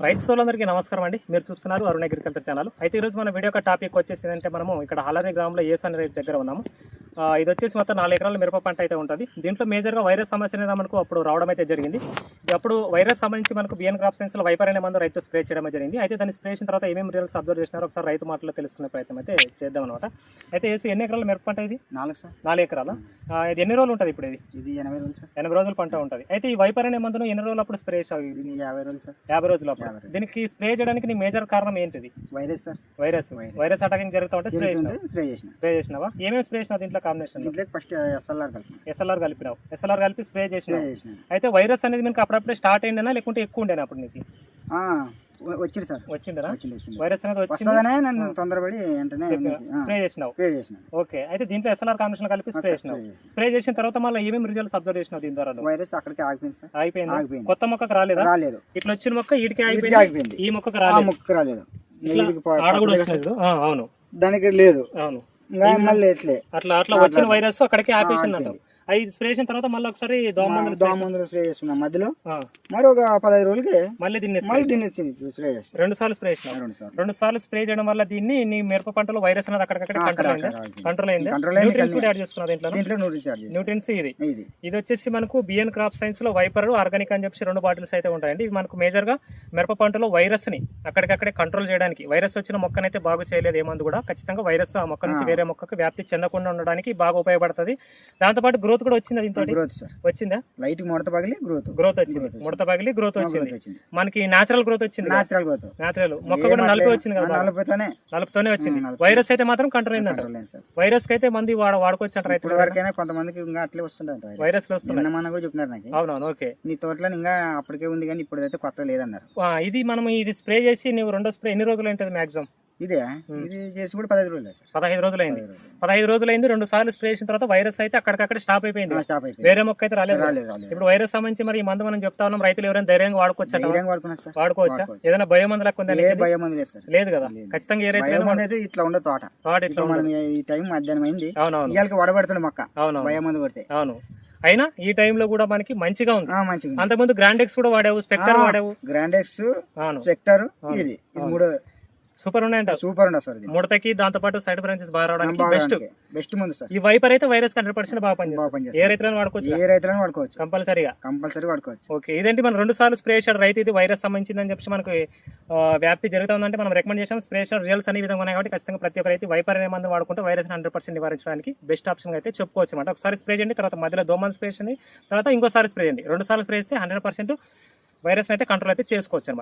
రైతు సోలందరికీ నమస్కారం అండి. మీరు చూస్తున్నారు అరుణ్ అగ్రికల్చర్ ఛానల్. అయితే ఈరోజు మన వీడియో యొక్క టాపిక్ వచ్చేసి ఏంటంటే మనము ఇక్కడ హలరి గ్రామంలో ఏసాని రైతు దగ్గర ఉన్నాము. ఇది వచ్చేసి మొత్తం నాలుగు ఎకరాల మిరప పంట అయితే ఉంటుంది. దీంట్లో మేజర్గా వైరస్ సమస్య అనేది మనకు అప్పుడు రావడం అయితే జరిగింది. అప్పుడు వైరస్ సంబంధించి మనకు బిఎన్ క్రాప్ సైన్స్లో వైపర్ అనే మందు రైతు స్ప్రే చేయడం జరిగింది. అయితే దాన్ని స్ప్రే చేసిన తర్వాత ఏమేమి రిజల్ట్స్ అబ్జర్వ్ చేసినారో ఒకసారి రైతు మాటలో తెలుసుకునే ప్రయత్నం అయితే చేద్దాం అనమాట అయితే ఏసు ఎన్ని ఎకరాల మిరప పంట ఇది? నాలుగు సార్. నాలుగు ఎకరాల. ఇది ఎన్ని రోజులు ఉంటుంది ఇప్పుడు ఇది? ఇది ఎనభై రోజులు ఎనభై రోజుల పంట ఉంటుంది. అయితే ఈ వైపర్ అనే మందును ఎన్ని రోజులు అప్పుడు స్ప్రే చేసావు ఇది యాభై రోజులు సార్. యాభై రోజులు అప్పుడు. దీనికి స్ప్రే చేయడానికి నీ మేజర్ కారణం ఏంటిది? Virus sir. Virus. Virus. Attacking జరుగుతూ ఉంటే స్ప్రే చేసిన. స్ప్రే చేసినావా? ఏమేమి స్ప్రే చేసినావు దీంట్లో? కాంబినేషన్ ఫస్ట్ ఎస్ఎల్ఆర్ కలిపి ఎస్ఎల్ఆర్ కలిపినావు. ఎస్ఎల్ఆర్ కలిపి స్ప్రే చేసిన అయితే వైరస్ అనేది మీకు అప్పుడప్పుడే స్టార్ట్ అయిండేనా లేకుంటే ఎక్కువ ఉండేనా అప్పుడు నీకు? వచ్చింది సార్. వచ్చింది వైరస్ అనేది వచ్చింది. వస్తుందనే నన్ను తొందరపడి వెంటనే స్ప్రే చేసినావు. స్ప్రే చేసిన ఓకే అయితే దీంట్లో ఎస్ఎల్ఆర్ కాంబినేషన్ కలిపి స్ప్రే చేసినావు. స్ప్రే చేసిన తర్వాత మళ్ళీ ఏమేమి రిజల్ట్స్ అబ్జర్వ్ చేసినావు దీని ద్వారా? వైరస్ అక్కడికి ఆగిపోయింది సార్. అయిపోయింది ఆగిపోయింది. కొత్త మొక్కకు రాలేదా? రాలేదు. ఇట్లా వచ్చిన మొక్క అయిపోయింది ఆగిపోయింది? ఈ మొక్కకు రాలేదు. ముక్క రాలేదు. అవును. దానికి లేదు. అవును. ఇంకా మళ్ళీ ఎట్లే? అట్లా అట్లా వచ్చిన వైరస్ అక్కడికి ఆపేసింది అంటావు అది స్ప్రే చేసిన తర్వాత మళ్ళీ ఒకసారి దోమ మందులు దోమ మందులు స్ప్రే చేసుకున్నాం మధ్యలో. మరి ఒక పదహైదు రోజులకి మళ్ళీ దీన్ని మళ్ళీ దీన్ని స్ప్రే చేస్తాం. రెండు సార్లు స్ప్రే చేసినావు రెండు సార్లు. రెండు సార్లు స్ప్రే చేయడం వల్ల దీన్ని నీ మిరప పంటలో వైరస్ అనేది అక్కడికక్కడ ఆ, కంట్రోల్ అయిందా. కంట్రోల్ అయిందా? న్యూట్రియన్స్ కూడా యాడ్ దీంట్లో ఇది. ఇది. వచ్చేసి మనకు బిఎన్ క్రాప్ సైన్స్లో వైపర్ ఆర్గానిక్ అని చెప్పి రెండు బాటిల్స్ అయితే ఉంటాయండి. ఇవి మనకు మేజర్గా మిరప పంటలో వైరస్ని అక్కడికక్కడే కంట్రోల్ చేయడానికి వైరస్ వచ్చిన మొక్కనైతే బాగు చేయలేదు ఏమందు కూడా. ఖచ్చితంగా వైరస్ ఆ మొక్క నుంచి. వేరే మొక్కకు వ్యాప్తి చెందకుండా ఉండడానికి బాగా ఉపయోగపడుతుంది. దాంతోపాటు గ్రోత్ కూడా వచ్చింది దీంతో? గ్రోత్ సార్ వచ్చిందా? లైట్ ముడత పగిలి గ్రోత్ గ్రోత్ వచ్చింది. ముడత పగిలి గ్రోత్ వచ్చింది. మనకి నేచురల్ గ్రోత్ వచ్చింది నాచురల్ గ్రోత్ నేచురల్ మొక్క కూడా నలిపి వచ్చింది కదా బాగా. నలభైతోనే నలుపుతోనే. వచ్చింది. వైరస్ అయితే మాత్రం కంట్రోల్ అయింది సార్ వైరస్కి అయితే మంది వాడ వాడుకోవచ్చు అంటారు ఇప్పుడు వరకైనా కొంతమందికి ఇంకా అట్లే వస్తుంటారు వైరస్లో వస్తున్నాయి. మన కూడా చెప్తున్నారు నాకు. అవునవును ఓకే. నీ తోటలో ఇంకా అప్పటికే ఉంది కానీ ఇప్పుడు అయితే కొత్త లేదన్నారు ఇది మనం ఇది స్ప్రే చేసి నువ్వు రెండో స్ప్రే ఎన్ని రోజులు ఉంటుంది మాక్సిమం ఇదే ఇది చేసి కూడా పదహైదు రోజులు సార్. పదహైదు రోజులు అయింది పదహైదు రోజులు. అయింది రెండు సార్లు స్ప్రే చేసిన తర్వాత వైరస్ అయితే అక్కడికక్కడ స్టాప్ అయిపోయింది. స్టాప్ అయిపోయింది. వేరే మొక్క అయితే రాలేదు. ఇప్పుడు వైరస్ సంబంధించి మరి ఈ మందు మనం చెప్తా ఉన్నాం రైతులు ఎవరైనా ధైర్యంగా వాడుకోవచ్చు? వాడుకోవచ్చా. ఏదైనా భయం మందు ఉంది లేదు కదా. ఖచ్చితంగా ఏ రైతు ఇట్లా ఉండదు తోట. వాడు ఇట్లా మనం ఈ టైం మధ్యాహ్నం అయింది. అవునవును. ఇవాళకి వడబడుతుంది మొక్క. అవునవును. భయం మంది కొడితే. అవును. అయినా ఈ టైంలో కూడా మనకి మంచిగా ఉంది. అంతకుముందు గ్రాండెక్స్ కూడా వాడావు స్పెక్టర్. వాడావు. గ్రాండెక్స్ అవును. స్పెక్టర్ ఇది. మూడు సూపర్ ఉన్నాయంట. సూపర్ ఉండదు సార్ ముడతకి దాంతో పాటు సైడ్ బ్రాంచెస్ బాగా రావడానికి బెస్ట్ బెస్ట్ ముందు సార్. ఈ వైపర్ అయితే వైరస్ హండ్రెడ్ పర్సెంట్ బాగా బాగా పనిచేస్తుంది. ఏ రైతులను వాడుకోవచ్చు? ఏ రైతులను వాడుకోవచ్చు? కంపల్సరీగా. కంపల్సరీ వాడుకోవచ్చు. ఓకే ఇదేంటి మనం రెండు సార్లు స్ప్రే చేశాడు రైతు ఇది వైరస్ సంబంధించిందని చెప్పి మనకు వ్యాప్తి జరుగుతుందంటే మనం రికమెండ్ చేసాం స్ప్రే చేసిన రిజల్ట్స్ అనే విధంగా ఉన్నాయి కాబట్టి ఖచ్చితంగా ప్రతి ఒక్క రైతు వైపర్ అనే మందు వాడుకుంటే వైరస్ హండ్రెడ్ పర్సెంట్ నివారించడానికి బెస్ట్ ఆప్షన్ అయితే చెప్పుకోవచ్చు అనమాట ఒకసారి స్ప్రే చేయండి తర్వాత మధ్యలో దోమలు స్ప్రే చేయండి తర్వాత ఇంకోసారి స్ప్రే చేయండి. రెండు సార్లు స్ప్రే చేస్తే హండ్రెడ్ పర్సెంట్ వైరస్ అయితే కంట్రోల్ అయితే చేసుకోవచ్చు